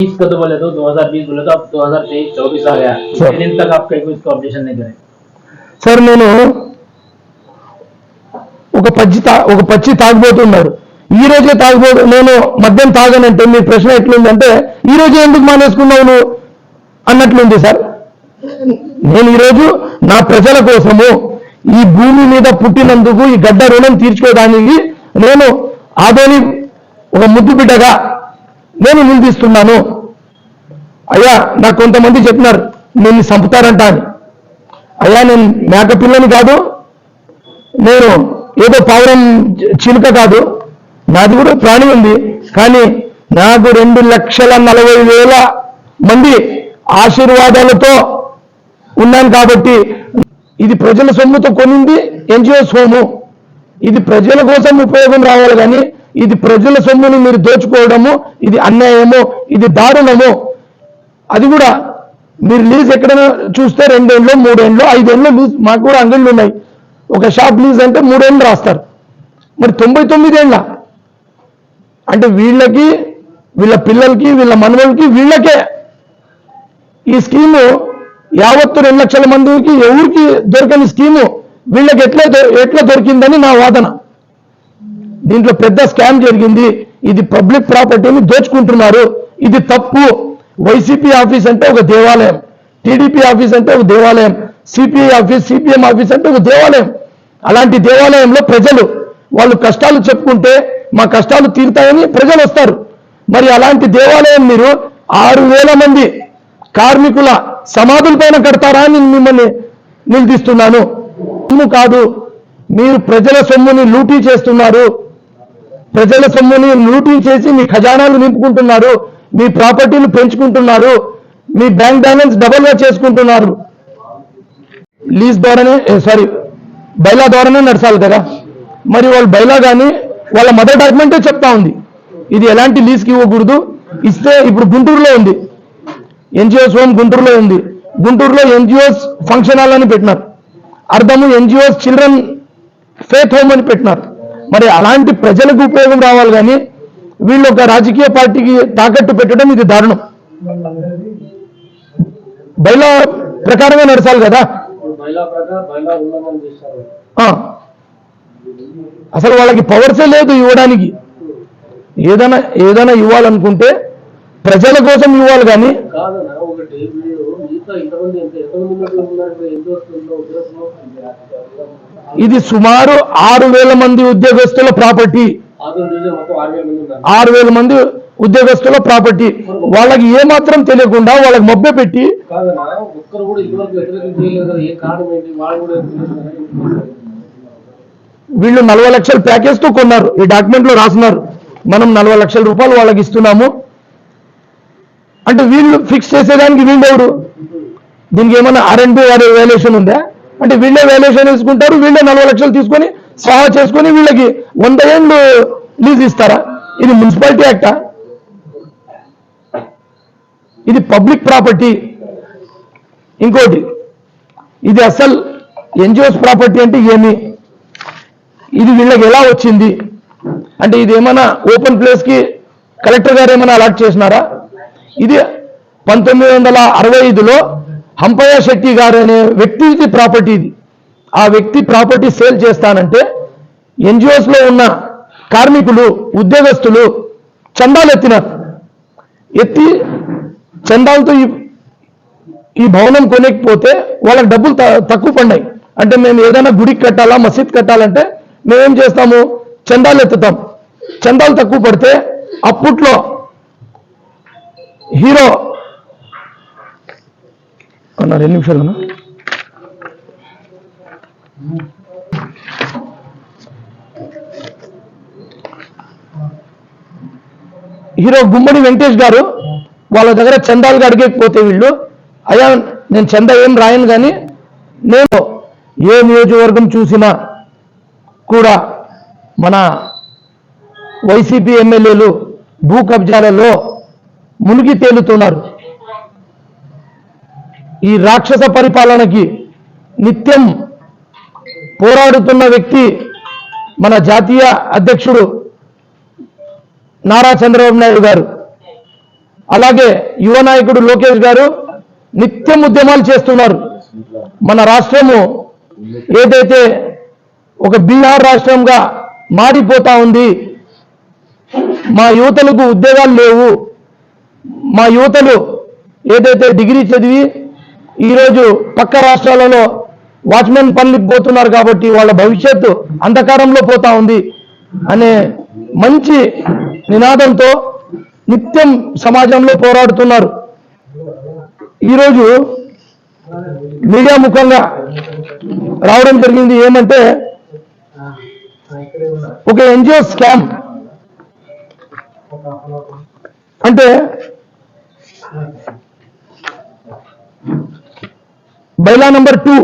बीस का तो बोले तो 2020 बोले तो अब 2023 चौबीस आ गया सर। इतने दिन तक आपका कोई इसको ऑब्जेक्शन नहीं करे సార్ నేను ఒక పచ్చి తా ఒక పచ్చి తాగిపోతున్నారు ఈ రోజే తాగిపో నేను మద్యం తాగనంటే మీ ప్రశ్న ఎట్లుందంటే ఈ రోజే ఎందుకు మానేసుకున్నావు నువ్వు అన్నట్లుంది సార్ నేను ఈరోజు నా ప్రజల కోసము ఈ భూమి మీద పుట్టినందుకు ఈ గడ్డ రుణం తీర్చుకోవడానికి నేను ఆదోని ఒక ముద్దు బిడ్డగా నేను నిందిస్తున్నాను. అయ్యా నాకు కొంతమంది చెప్పినారు నిన్ను చంపుతారంట అని. అయ్యా నేను మేక పిల్లని కాదు నేను ఏదో పావురం చిలుక కాదు నాది కూడా ప్రాణి ఉంది కానీ నాకు రెండు లక్షల నలభై వేల మంది ఆశీర్వాదాలతో ఉన్నాను కాబట్టి ఇది ప్రజల సొమ్ముతో కొనింది ఎన్జిఓ సొమ్ము ఇది ప్రజల కోసం ఉపయోగం రావాలి కానీ ఇది ప్రజల సొమ్మును మీరు దోచుకోవడము ఇది అన్యాయము ఇది దారుణము. అది కూడా మీరు లీజ్ ఎక్కడైనా చూస్తే రెండేళ్ళు మూడేళ్ళు ఐదేళ్ళు లీజ్ మాకు కూడా అంగళ్ళు ఉన్నాయి. ఒక షాప్ లీజ్ అంటే మూడేళ్ళు రాస్తారు. మరి తొంభై తొమ్మిదేళ్ళ? అంటే వీళ్ళకి వీళ్ళ పిల్లలకి వీళ్ళ మనవలకి వీళ్ళకే. ఈ స్కీము యావత్తు రెండు లక్షల మందికి ఎవరికి దొరకని స్కీము వీళ్ళకి ఎట్లా ఎట్లా దొరికిందని నా వాదన. దీంట్లో పెద్ద స్కామ్ జరిగింది. ఇది పబ్లిక్ ప్రాపర్టీని దోచుకుంటున్నారు. ఇది తప్పు. వైసీపీ ఆఫీస్ అంటే ఒక దేవాలయం. టీడీపీ ఆఫీస్ అంటే ఒక దేవాలయం. సిపిఐ ఆఫీస్ సిపిఎం ఆఫీస్ అంటే ఒక దేవాలయం. అలాంటి దేవాలయంలో ప్రజలు వాళ్ళు కష్టాలు చెప్పుకుంటే మా కష్టాలు తీరుతాయని ప్రజలు వస్తారు. మరి అలాంటి దేవాలయం మీరు ఆరు వేల మంది కార్మికుల సమాధుల పైన కడతారా అని మిమ్మల్ని నిలదీస్తున్నాను. కాదు మీరు ప్రజల సొమ్ముని లూటీ చేస్తున్నారు. ప్రజల సొమ్ముని లూటీ చేసి మీ ఖజానాలు నింపుకుంటున్నారు మీ ప్రాపర్టీలు పెంచుకుంటున్నారు మీ బ్యాంక్ బ్యాలెన్స్ డబల్గా చేసుకుంటున్నారు. లీజ్ ద్వారానే సారీ బైలా ద్వారానే నడచాలి కదా? మరి వాళ్ళు బైలా కానీ వాళ్ళ మదర్ డాక్యుమెంటే చెప్తా ఉంది. ఇది ఎలాంటి లీజ్కి ఇవ్వకూడదు. ఇస్తే ఇప్పుడు గుంటూరులో ఉంది. ఎన్జిఓస్ హోమ్ గుంటూరులో ఉంది. గుంటూరులో ఎన్జిఓస్ ఫంక్షన్ హాల్ అని పెట్టినారు. అర్థము ఎన్జిఓస్ చిల్డ్రన్ ఫేత్ హోమ్ అని పెట్టినారు. మరి అలాంటి ప్రజలకు ఉపయోగం రావాలి కానీ వీళ్ళు ఒక రాజకీయ పార్టీకి తాకట్టు పెట్టడం ఇది దారుణం. బైలా ప్రకారమే నడచాలి కదా? అసలు వాళ్ళకి పవర్సే లేదు ఇవ్వడానికి. ఏదైనా ఏదైనా ఇవ్వాలనుకుంటే ప్రజల కోసం ఇవ్వాలి కానీ ఇది సుమారు ఆరు వేల మంది ఉద్యోగస్తుల ప్రాపర్టీ. ఆరు వేల మంది ఉద్యోగస్తుల ప్రాపర్టీ. వాళ్ళకి ఏమాత్రం తెలియకుండా వాళ్ళకి మభ్య పెట్టి వీళ్ళు నలభై లక్షల ప్యాకేజ్తో కొన్నారు. ఈ డాక్యుమెంట్లో రాస్తున్నారు మనం నలభై లక్షల రూపాయలు వాళ్ళకి ఇస్తున్నాము. అంటే వీళ్ళు ఫిక్స్ చేసేదానికి వీళ్ళు ఎవరు? దీనికి ఏమైనా ఆర్ అండ్ బి వారి వాల్యుయేషన్ ఉందా? అంటే వీళ్ళే వాల్యుయేషన్ వేసుకుంటారు వీళ్ళే నలభై లక్షలు తీసుకొని సహా చేసుకొని వీళ్ళకి వంద ఏళ్ళు లీజ్ ఇస్తారా? ఇది మున్సిపాలిటీ యాక్టా ఇది పబ్లిక్ ప్రాపర్టీ ఇంకోటి ఇది అసలు ఎన్జిఓస్ ప్రాపర్టీ అంటే ఏమి? ఇది వీళ్ళకి ఎలా వచ్చింది? అంటే ఇది ఏమైనా ఓపెన్ ప్లేస్కి కలెక్టర్ గారు ఏమైనా అలాట్ చేసినారా? ఇది పంతొమ్మిది వందల అరవై ఐదులో హంపయ్య శెట్టి గారు అనే వ్యక్తిది ప్రాపర్టీ ఇది. ఆ వ్యక్తి ప్రాపర్టీ సేల్ చేస్తానంటే ఎన్జిఓస్లో ఉన్న కార్మికులు ఉద్యోగస్తులు చందాలు ఎత్తినారు ఎత్తి చందాలతో ఈ ఈ భవనం కొనకపోతే వాళ్ళకి డబ్బులు త- తక్కువ పడినాయి. అంటే మేము ఏదైనా గుడికి కట్టాలా మసీద్ కట్టాలంటే మేమేం చేస్తాము? చందాలు ఎత్తుతాం చందాలు తక్కువ పడితే అప్పట్లో హీరో అన్న రెండు నిమిషాలు అన్న. హీరో గుమ్మడి వెంకటేష్ గారు వాళ్ళ దగ్గర చందాలుగా అడిగకపోతే వీళ్ళు అయ్యా నేను చందా ఏం రాయను కానీ నేను ఏ నియోజకవర్గం చూసినా కూడా మన వైసీపీ ఎమ్మెల్యేలు భూ కబ్జాలలో మునిగి తేలుతున్నారు ఈ రాక్షస పరిపాలనకి నిత్యం పోరాడుతున్న వ్యక్తి మన జాతీయ అధ్యక్షుడు నారా చంద్రబాబు నాయుడు గారు. అలాగే యువ నాయకుడు లోకేష్ గారు నిత్యం ఉద్యమాలు చేస్తున్నారు. మన రాష్ట్రము ఏదైతే ఒక బీహార్ రాష్ట్రంగా మారిపోతా ఉంది మా యువతలకు ఉద్యోగాలు లేవు మా యువతలు ఏదైతే డిగ్రీ చదివి ఈరోజు పక్క రాష్ట్రాలలో వాచ్మెన్ పనులకు పోతున్నారు కాబట్టి వాళ్ళ భవిష్యత్తు అంధకారంలో పోతా ఉంది అనే మంచి నినాదంతో నిత్యం సమాజంలో పోరాడుతున్నారు. ఈరోజు మీడియా ముఖంగా రావడం జరిగింది ఏమంటే ఒక ఎన్జిఓ స్కామ్. అంటే బైలా నెంబర్ టూ.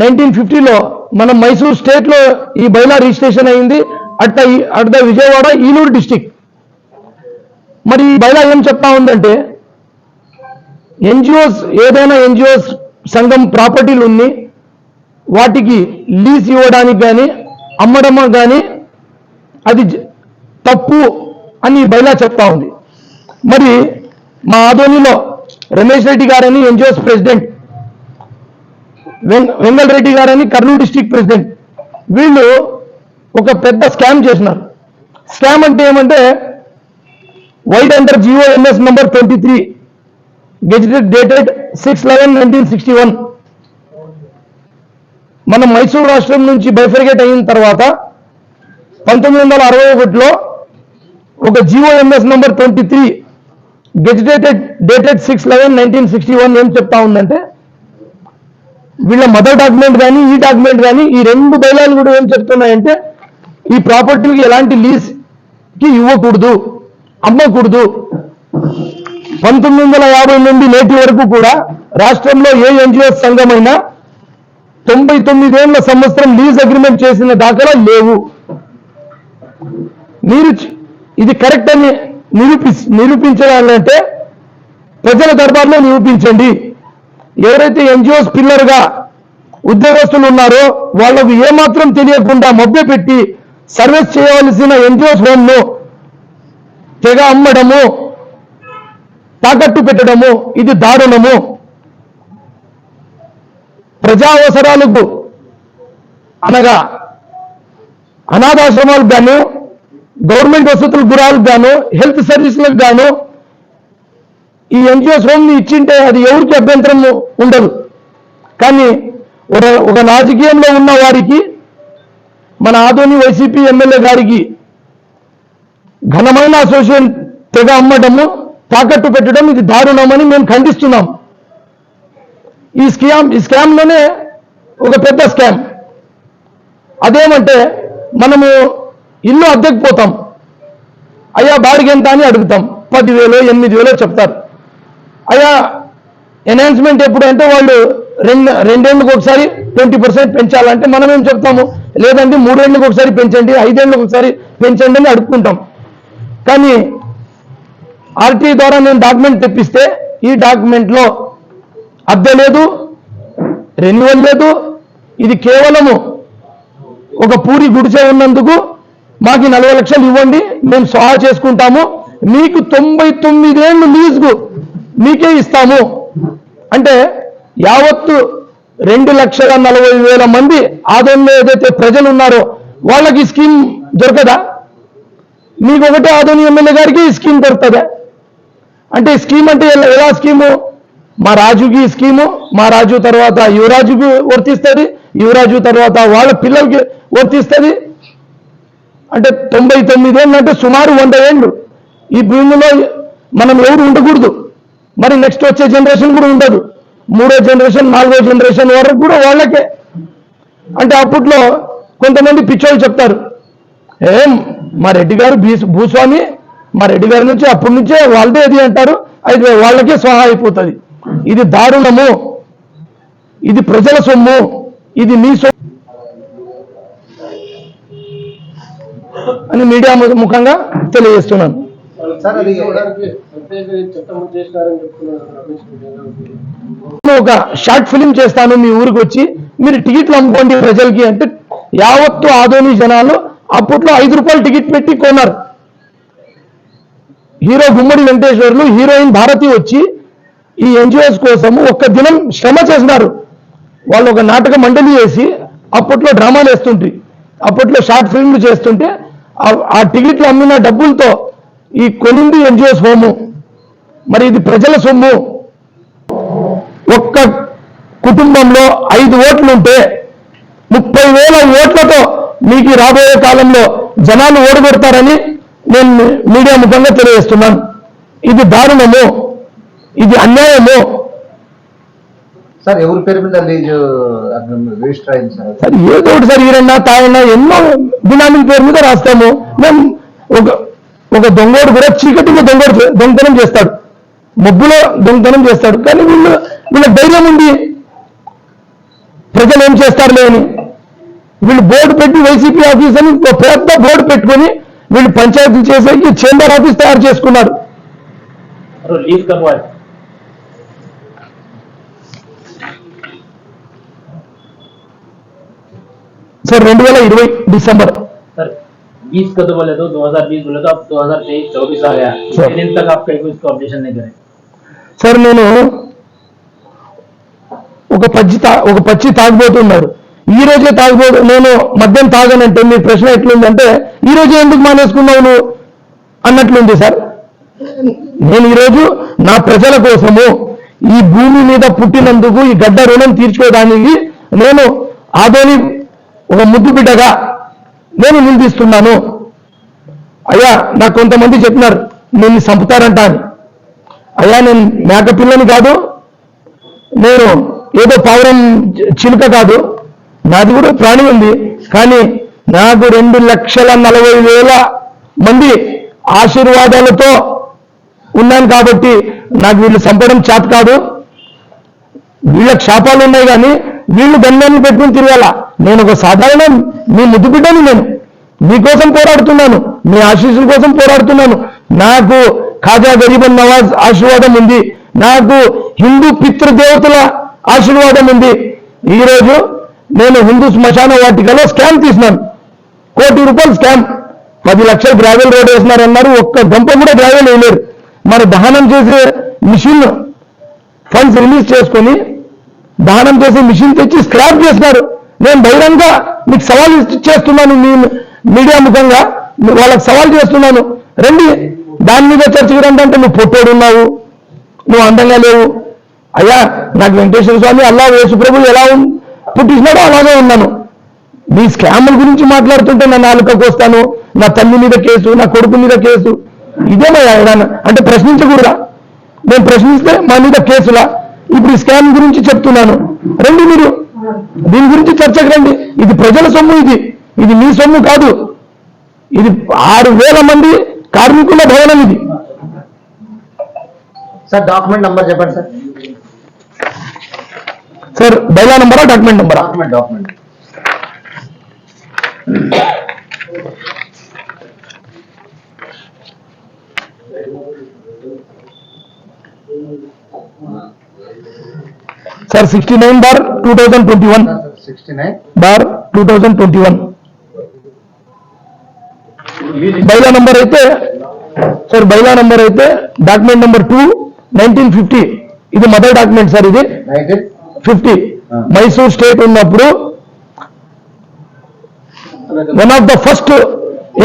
నైన్టీన్ ఫిఫ్టీలో మన మైసూర్ స్టేట్లో ఈ బైలా రిజిస్ట్రేషన్ అయింది. At the at the Vijayawada Eluru district. మరి ఈ బైలా ఏం చెప్తా ఉందంటే ఎన్జిఓస్ ఏదైనా ఎన్జిఓస్ సంఘం ప్రాపర్టీలు ఉన్ని వాటికి లీజ్ ఇవ్వడానికి కానీ అమ్మడం కానీ అది తప్పు అని బైలా చెప్తా ఉంది. మరి మా ఆధోనిలో రమేష్ రెడ్డి గారని ఎన్జిఓస్ ప్రెసిడెంట్. వెంగల్ రెడ్డి గారని కర్నూలు డిస్టిక్ ప్రెసిడెంట్. వీళ్ళు ఒక పెద్ద స్కామ్ చేసినారు స్కామ్ అంటే ఏమంటే vide under GO MS twenty three gazetted dated six eleven nineteen sixty one. మన మైసూరు రాష్ట్రం నుంచి బైఫర్గేట్ అయిన తర్వాత పంతొమ్మిది వందల అరవై ఒకటిలో ఒక GOMS number twenty three gazetted dated six eleven nineteen sixty one ఏం చెప్తా ఉందంటే వీళ్ళ మదర్ డాక్యుమెంట్ కానీ ఈ డాక్యుమెంట్ కానీ ఈ రెండు బైలాలు కూడా ఏం చెప్తున్నాయంటే ఈ ప్రాపర్టీకి ఎలాంటి లీజ్కి ఇవ్వకూడదు అమ్మకూడదు. పంతొమ్మిది వందల యాభై నుండి నేటి వరకు కూడా రాష్ట్రంలో ఏ ఎన్జిఓ సంఘమైనా తొంభై తొమ్మిదేళ్ళ సంవత్సరం లీజ్ అగ్రిమెంట్ చేసిన దాఖలా లేవు. మీరు ఇది కరెక్ట్ అని నిరూపి నిరూపించాలంటే ప్రజల దర్బార్లో నిరూపించండి. ఎవరైతే ఎన్జిఓస్ పిల్లర్గా ఉద్యోగస్తులు ఉన్నారో వాళ్ళకు ఏమాత్రం తెలియకుండా మభ్య పెట్టి సర్వీస్ చేయవలసిన ఎన్జిఓస్ హోమ్ను తెగ అమ్మడము తాకట్టు పెట్టడము ఇది దారుణము. ప్రజా అవసరాలకు అనగా అనాథాశ్రమాలు గాను గవర్నమెంట్ వసతులకు గురాలకు గాను హెల్త్ సర్వీసులకు గాను ఈ ఎన్జిఓస్ హోమ్ని ఇచ్చింటే అది ఎవరికి అభ్యంతరం ఉండదు. కానీ ఒక ఒక రాజకీయంలో ఉన్న వారికి మన ఆదోని వైసీపీ ఎమ్మెల్యే గారికి ఘనమైన అసోసియేషన్ తెగ అమ్మటము తాకట్టు పెట్టడం ఇది దారుణమని మేము ఖండిస్తున్నాం. ఈ స్కామ్ ఈ స్కామ్లోనే ఒక పెద్ద స్కామ్. అదేమంటే మనము ఇల్లు అద్దెకు పోతాం. అయ్యా బాడిగ ఎంత అని అడుగుతాం. పదివేలు ఎనిమిది వేలో చెప్తారు. అయ్యా ఎన్హాన్స్మెంట్ ఎప్పుడు అంటే వాళ్ళు రెండు రెండేళ్ళకి ఒకసారి ట్వంటీ పర్సెంట్ పెంచాలంటే మనం ఏం చెప్తాము? లేదంటే మూడేళ్ళకి ఒకసారి పెంచండి ఐదేళ్ళకి ఒకసారి పెంచండి అని అడుక్కుంటాం. కానీ ఆర్టీ ద్వారా నేను డాక్యుమెంట్ తెప్పిస్తే ఈ డాక్యుమెంట్లో అద్దె లేదు రెన్యువల్ లేదు. ఇది కేవలము ఒక పూరి గుడిసె ఉన్నందుకు మాకు నలభై లక్షలు ఇవ్వండి మేము సహా చేసుకుంటాము. మీకు తొంభై తొమ్మిదేళ్ళు లీజుకు మీకే ఇస్తాము. అంటే యావత్తు రెండు లక్షల నలభై వేల మంది ఆదోళనలో ఏదైతే ప్రజలు ఉన్నారో వాళ్ళకి ఈ స్కీమ్ దొరకదా? మీకు ఒకటే ఆదోని ఎమ్మెల్యే గారికి ఈ స్కీమ్ దొరుకుతుందా? అంటే స్కీమ్ అంటే ఎలా- స్కీము? మా రాజుకి ఈ స్కీము మా రాజు తర్వాత యువరాజుకి వర్తిస్తుంది యువరాజు తర్వాత వాళ్ళ పిల్లలకి వర్తిస్తుంది. అంటే తొంభై తొమ్మిది ఏళ్ళు అంటే సుమారు వంద ఏళ్ళు. ఈ భూమిలో మనం ఎవరు ఉండకూడదు. మరి నెక్స్ట్ వచ్చే జనరేషన్ కూడా ఉండదు. మూడో జనరేషన్ నాలుగో జనరేషన్ వరకు కూడా వాళ్ళకే. అంటే అప్పట్లో కొంతమంది పిచ్చోళ్ళు చెప్తారు ఏం మా రెడ్డి గారు భూస్వామి మా రెడ్డి గారి నుంచి అప్పటి నుంచే వాళ్ళదే ఇది అంటారు. అయితే వాళ్ళకే స్వాహ అయిపోతుంది. ఇది దారుణము. ఇది ప్రజల సొమ్ము. ఇది మీ సొమ్ము అని మీడియా ముఖంగా తెలియజేస్తున్నాను. ఒక షార్ట్ ఫిలిం చేస్తాను మీ ఊరికి వచ్చి మీరు టికెట్లు అమ్ముకోండి ప్రజలకి అంటే యావత్తు ఆదోని జనాలు అప్పట్లో ఐదు రూపాయలు టికెట్ పెట్టి కొన్నారు. హీరో గుమ్మడి వెంకటేశ్వర్లు హీరోయిన్ భారతి వచ్చి ఈ ఎన్జిఓస్ కోసం ఒక్క దినం శ్రమ చేసినారు వాళ్ళు ఒక నాటక మండలి వేసి అప్పట్లో డ్రామాలు వేస్తుంటే అప్పట్లో షార్ట్ ఫిల్మ్లు చేస్తుంటే ఆ- టికెట్లు అమ్మిన డబ్బులతో ఈ కొనింది ఎన్జిఓస్ హోము మరి ఇది ప్రజల సొమ్ము. ఒక్క కుటుంబంలో ఐదు ఓట్లు ఉంటే ముప్పై వేల ఓట్లతో మీకు రాబోయే కాలంలో జనాలు ఓడగొడతారని నేను మీడియా ముఖంగా తెలియజేస్తున్నాను. ఇది దారుణము. ఇది అన్యాయము. సార్ ఎవరి పేరు మీద లీజు రిజిస్టర్ అయింది సార్? సార్ ఏదో ఒకటి సార్ ఈరన్నా తాయన్నా ఎన్నో బినామీల పేరు మీద రాస్తాము. మేము ఒక ఒక దొంగోడు కూడా చీకటిలో దొంగోడు దొంగతనం చేస్తాడు. మబ్బులో దొంగతనం చేస్తాడు. కానీ వీళ్ళు వీళ్ళ ధైర్యం ఉంది ప్రజలు ఏం చేస్తారులే అని. వీళ్ళు బోర్డు పెట్టి వైసీపీ ఆఫీస్ అని పెద్ద బోర్డు పెట్టుకొని వీళ్ళు పంచాయతీలు చేసేకి చేంబర్ ఆఫీస్ తయారు చేసుకున్నారు. और लीज करवाए సార్ రెండు వేల ఇరవై డిసెంబర్ सर बीस का तो बोले तो 2020 बोले तो अब 2023 चौबीस आ गया सर। इतने दिन तक आप कहीं को इसको ऑब्जेक्शन नहीं करें సార్ నేను ఒక పచ్చి తా ఒక పచ్చి తాగిపోతున్నారు ఈ రోజే తాగిపోతు నేను మద్యం తాగనంటే మీ ప్రశ్న ఎట్లుందంటే ఈ రోజే ఎందుకు మానేసుకున్నావు నువ్వు అన్నట్లుంది సార్ నేను ఈరోజు నా ప్రజల కోసము ఈ భూమి మీద పుట్టినందుకు ఈ గడ్డ రుణం తీర్చుకోవడానికి నేను ఆదోని ఒక ముద్దు బిడ్డగా నేను నిందిస్తున్నాను. అయ్యా నాకు కొంతమంది చెప్పినారు నిన్ను చంపుతారంట అని అయ్యా నేను మేక పిల్లని కాదు నేను ఏదో పావురం చిలుక కాదు నాది కూడా ప్రాణి ఉంది కానీ నాకు రెండు లక్షల నలభై వేల మంది ఆశీర్వాదాలతో ఉన్నాను కాబట్టి నాకు వీళ్ళు చంపడం చేత కాదు. వీళ్ళకి శాపాలు ఉన్నాయి కానీ వీళ్ళు గంధాన్ని పెట్టుకుని తిరగాల. నేను ఒక సాధారణ మీ ముద్దుబిడ్డని నేను. మీకోసం పోరాడుతున్నాను. మీ ఆశీస్సుల కోసం పోరాడుతున్నాను. నాకు ఖాజా గరీబన్ నవాజ్ ఆశీర్వాదం ఉంది. నాకు హిందూ పితృదేవతల ఆశీర్వాదం ఉంది. ఈరోజు నేను హిందూ శ్మశాన వాటికలో స్కామ్ తీసినాను. కోటి రూపాయలు స్కామ్. పది లక్షలు గ్రావెల్ రోడ్ వేసినారన్నారు. ఒక్క గంప కూడా గ్రావెల్ వేయలేరు. మరి దహనం చేసే మిషన్ ఫండ్స్ రిలీజ్ చేసుకొని దానం చేసే మిషన్ తెచ్చి స్క్రాప్ చేస్తున్నారు నేను బహిరంగ మీకు సవాల్ చేస్తున్నాను మీ మీడియా ముఖంగా. వాళ్ళకి సవాల్ చేస్తున్నాను. రండి దాని మీద చర్చ రండి అంటే నువ్వు పొట్టోడు ఉన్నావు. నువ్వు అందంగా లేవు. అయ్యా నాకు వెంకటేశ్వర స్వామి అల్లా యేసుప్రభు ఎలా పుట్టించినాడో అలాగే ఉన్నాను. మీ స్కాముల గురించి మాట్లాడుతుంటే నా నాలుకకు వస్తాను నా తల్లి మీద కేసు నా కొడుకు మీద కేసు. ఇదేమో ఏడాన అంటే ప్రశ్నించకూడదా? నేను ప్రశ్నిస్తే మా మీద కేసులా? ఇప్పుడు ఈ స్కామ్ గురించి చెప్తున్నాను. రండి మీరు. దీని గురించి చర్చకు రండి. ఇది ప్రజల సొమ్ము ఇది. ఇది మీ సొమ్ము కాదు. ఇది ఆరు వేల మంది కార్మికుల భవనం ఇది. సార్ డాక్యుమెంట్ నంబర్ చెప్పండి సార్. సార్ బైలా నంబరా document నంబరా? Document document sir sixty nine bar two thousand twenty one sixty nine bar two thousand twenty one bylaw number అయితే సార్ బైలా నంబర్ అయితే document number two nineteen fifty ఇది mother document sir ఇది. Fifty. Mysore state ఉన్నప్పుడు one of the first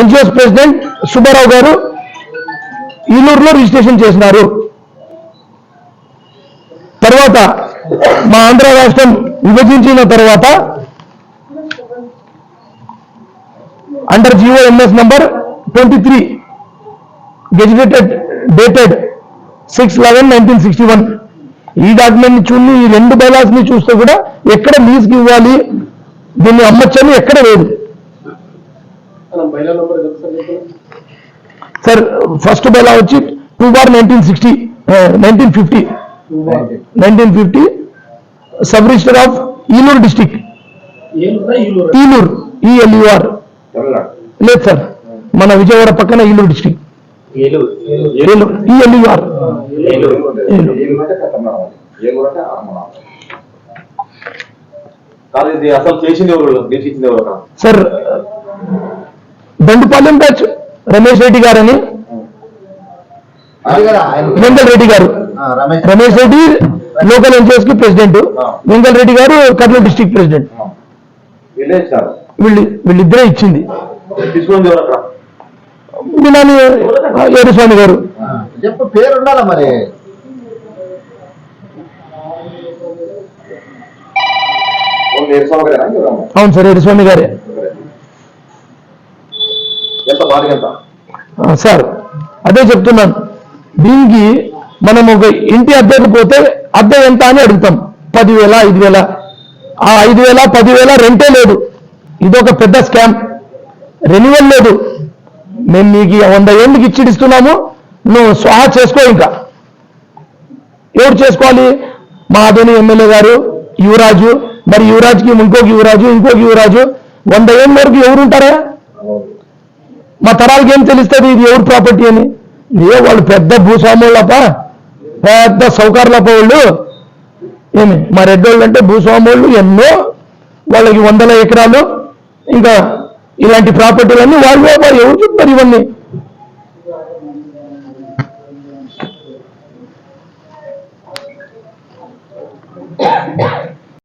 NGOs president Subbarao garu ఈలూరులో registration చేసినారు. తర్వాత మా ఆంధ్ర రాష్ట్రం విభజించిన తర్వాత under GO MS number twenty three gazetted dated six eleven nineteen sixty one ఈ డాక్యుమెంట్ని చూసి ఈ రెండు బైలాస్ని చూస్తే కూడా ఎక్కడ లీజ్కి ఇవ్వాలి దీన్ని అమ్మచ్చని ఎక్కడ లేదు. సార్ ఫస్ట్ బైలా వచ్చి two bar nineteen sixty nineteen fifty nineteen fifty sub register of Eluru? District Eluru E L U R లేదు సార్ మన విజయవాడ పక్కన Eluru district E L U R sir Dandupalem batch Ramesh Reddy గారని. Venkata Reddy garu. Ramesh Reddy local ఎన్జిఓస్కి president Venkat Reddy garu Kurnool district president. వీళ్ళే వీళ్ళిద్దరే ఇచ్చింది. ఏడుస్వామి గారు. పేరు ఉండాలా మరి? అవును సార్ ఏడుస్వామి గారే. సార్ అదే చెప్తున్నాను. దీనికి మనం ఒక ఇంటి అద్దెకు పోతే అద్దె ఎంత అని అడుగుతాం. పదివేల ఐదు వేల ఆ ఐదు వేల పదివేల రెంటే లేదు. ఇదొక పెద్ద స్కామ్. రెన్యువల్ లేదు. మేము మీకు వంద ఏళ్ళకి ఇచ్చిడిస్తున్నాము నువ్వు స్వాహా చేసుకో ఇంకా. ఎవరు చేసుకోవాలి? మా అదోని ఎమ్మెల్యే గారు యువరాజు. మరి యువరాజ్కి ఇంకొక యువరాజు ఇంకొక యువరాజు. వంద ఏళ్ళ వరకు ఎవరు ఉంటారా? మా తరాలకి ఏం తెలుస్తుంది? ఇది ఎవరు ప్రాపర్టీ అని? ఏ వాళ్ళు పెద్ద భూస్వాములప పెద్ద సౌకర్యాలప వాళ్ళు ఏమి మా రెడ్డోళ్ళు అంటే భూస్వాములు ఎన్నో వాళ్ళకి వందల ఎకరాలు ఇంకా ఇలాంటి ప్రాపర్టీలన్నీ వాళ్ళు ఎవరు చెప్తారు ఇవన్నీ?